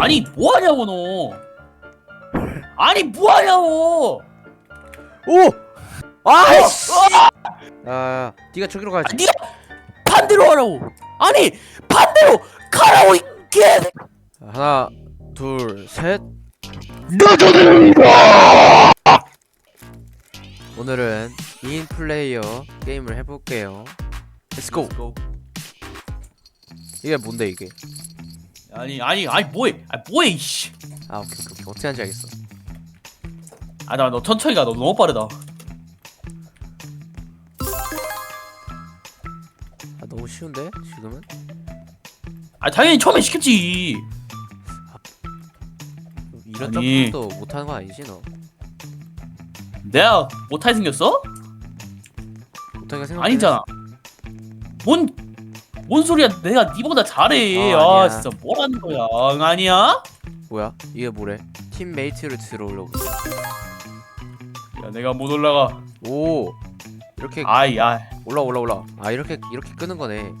아니 뭐하냐고 너 아니 뭐하냐고 오! 아이씨! 야, 네가 저기로 가야지. 니가 반대로 하라고 아니 반대로 가라고 이 개. 하나, 둘, 셋. 오늘은 2인 플레이어 게임을 해볼게요. Let's go. 이게 뭔데 이게? 아니 아니 아니 뭐해 아 뭐해 이씨 아 오케이 오케이, 오케이. 어떻게 하는지 알겠어. 아나 너 천천히 가 너 너무 빠르다 아 너무 쉬운데 지금은? 아 당연히 처음에 시켰지 이런 아니. 점프도 못하는 거 아니지 너? 내가 못하게 생겼어? 못하게 생각. 아니잖아 뭔, 뭔 소리야 내가 니보다 잘해 아, 아, 아니야. 진짜 뭐라는 거야 응, 아니야? 뭐야? 이게 뭐래? 팀메이트를 들어오려고. 야 내가 못 올라가 오 이렇게 아이 아 올라 올라 올라. 아 이렇게 이렇게 끄는 거네.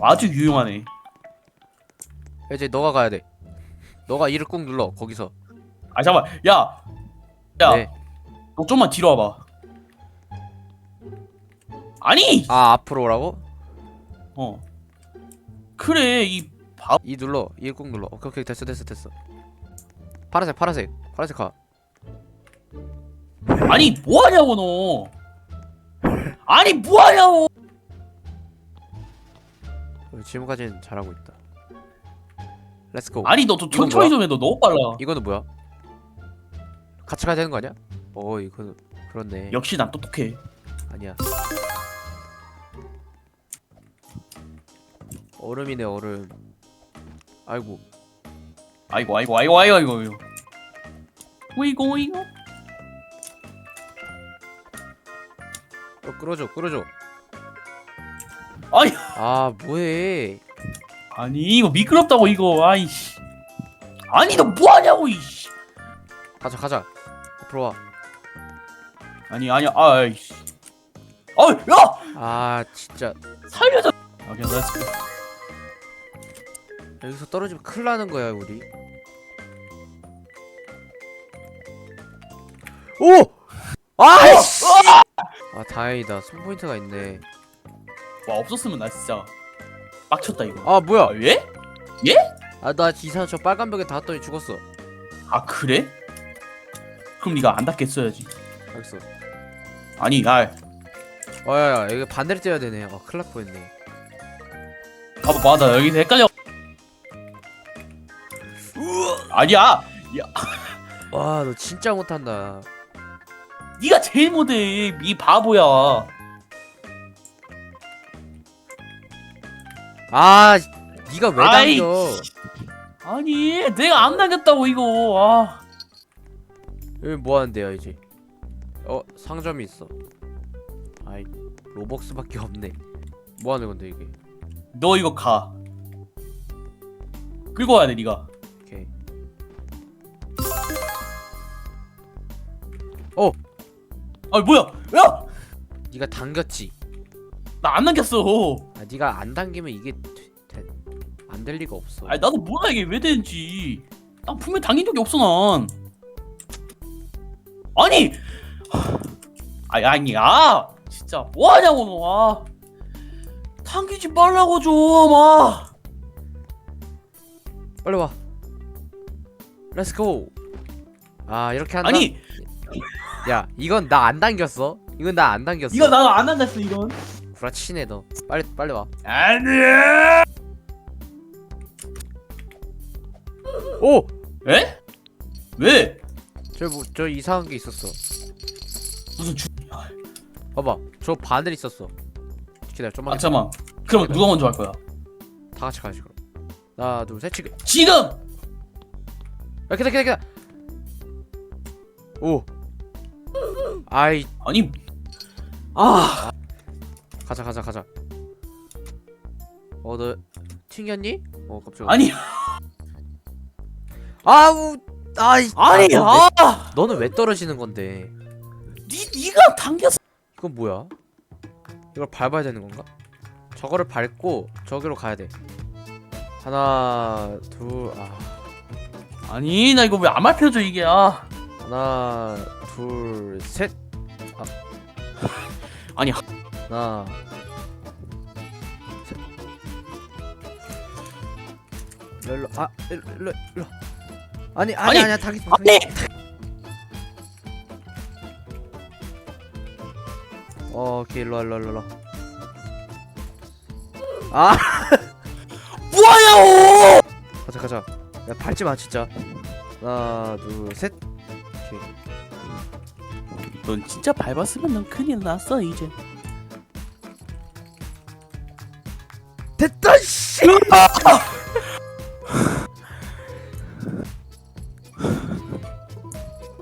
아주 유용하네 이제 너가 가야 돼. 너가 이를 꾹 눌러 거기서. 아 잠깐만 야 야, 네. 너 좀만 뒤로 와봐. 아니, 아 앞으로 오라고? 어, 그래 이이 눌러. 이를 꾹 눌러. 오케이 오케이 됐어 됐어 됐어. 파란색 파란색 파란색 가. 아니 뭐 하냐고 너. 아니 뭐 하냐고. 어, 지금까지는 잘하고 있다. 렛츠고. 아니 너 좀 이건 천천히 뭐야? 좀 해. 너 너무 빨라. 이거는 뭐야? 같이 가야 되는 거 아니야? 어 이거는 그렇네. 역시 난 똑똑해. 아니야. 얼음이네 얼음. 아이고. 아이고 아이고 아이고 아이고 아이고. 아이고. 오이고 이고. 어, 끌어줘 끌어줘. 아니 아 뭐해? 아니 이거 미끄럽다고 이거. 아이씨. 아니 너 뭐 하냐고 이씨. 가자 가자. 앞으로 와. 아니 아니야. 아이씨. 어이 야아 진짜 살려줘. 오케이 렛츠 여기서 떨어지면 큰일 나는 거야 우리. 오! 아이씨! 아 다행이다. 손 포인트가 있네. 와 없었으면 나 진짜 빡쳤다 이거. 아 뭐야? 아, 예? 아나 이상 저 빨간 벽에 닿았더니 죽었어. 아 그래? 그럼 네가 안 닿겠어야지. 알겠어. 아니 아 어야야 이거 반대로 째야 되네. 아 큰일 날 뻔했네. 봐봐 봐, 나 여기서 헷갈려. 아니야, 와 너 진짜 못한다. 네가 제일 못해. 이 바보야. 아 네가 왜 아이, 당겨? 아니, 내가 안 당겼다고 이거. 아, 여기 뭐 하는데요 이제? 어 상점이 있어. 아이 로벅스밖에 없네. 뭐 하는 건데 이게? 너 이거 가. 끌고 와야 돼, 네가. 오케이. 아, 뭐야? 야, 네가 당겼지. 나안 당겼어. 아 네가 안 당기면 이게 안 될 리가 없어. 아니, 나도 몰라 이게 왜 되는지. 난 분명 당긴 적이 없어 난. 아니, 아니 아니야. 진짜 뭐 하냐고 너. 아. 당기지 말라고 좀. 아. 빨리 와. 렛츠 고. 아 이렇게 한다. 아니, 야 이건 나 안 당겼어. 이건 나 안 당겼어. 이거 나안 당겼어 이건. 구라치네 너. 빨리 빨리 와. 아니야. 오. 에? 왜? 저뭐 저 이상한 게 있었어. 무슨 주? 봐봐. 저 바늘 있었어. 기다려 좀만. 아 잠만. 그럼 누가 먼저 할 거야? 다 같이 가지 그럼. 하나 둘셋 지금. 지금. 야 기다 기다 기다. 오. 아이 아니. 아. 가자 가자 가자. 어너 튕겼니? 어 깜짝이야. 아니. 아우 아이 아니. 아, 너 아. 왜- 너는 왜 떨어지는 건데? 니 니가 당겼어. 이건 뭐야? 이걸 밟아야 되는 건가? 저거를 밟고 저기로 가야 돼. 하나 둘 아. 아니 나 이거 왜 안 맞춰져 이게? 아. 하나 둘 셋. 아니 하나 셋. 일로 아 일로 일로 일로. 아니 아니 아니, 아니야 닭이 아니 어, 오케이 일로 와, 일로 와, 일로 와. 아! 뭐하냐고! 가자 가자. 야 밟지 마 진짜. 하나 둘셋. 오케이. 넌 진짜 밟았으면 넌 큰일 났어 이제. 됐다 씨!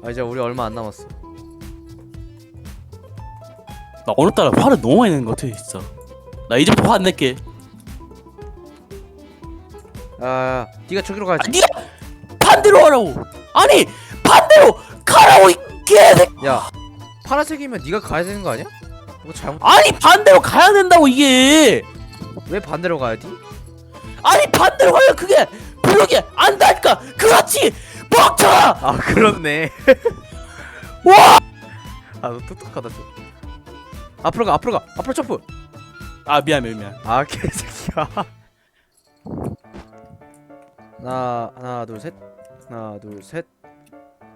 아 이제 우리 얼마 안 남았어 나 오늘따라 화를 너무 많이 내는 것 같아 진짜. 나 이제부터 화 안 낼게. 아 네가 저기로 가야지. 아, 네가 반대로 하라고! 아니 반대로 가라고 이 개새끼! 야 파란색이면 네가 가야 되는 거 아니야? 뭐 잘못 아니 반대로 가야 된다고 이게! 왜 반대로 가야지? 아니 반대로 가야 그게 블록이 안 닿을까? 그렇지! 멍청아 아 그렇네. 와! 아 너 똑똑하다 좀 앞으로 가 앞으로 가. 앞으로 점프. 아 미안 미안 미안. 아 개새끼야. 하나 하나 둘셋. 하나 둘셋.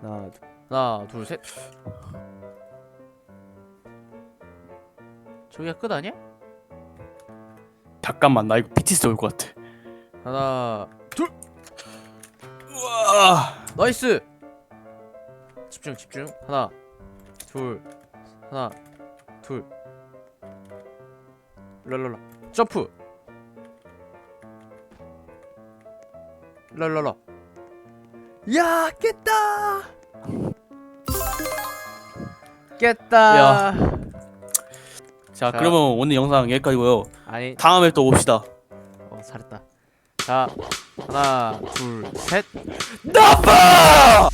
하나 둘 하나 둘셋. 저기가 끝 아니야? 잠깐만 나 이거 BTS 올것 같아. 하나 우와. 나이스. 집중 집중. 하나 둘 하나 둘 랄랄라. 점프. 랄랄라. 야 깼다. 깼다. 야. 자 자. 그러면 오늘 영상 여기까지고요. 아니. 다음에 또 봅시다. 어 잘했다. 자 하나 둘셋. 나빠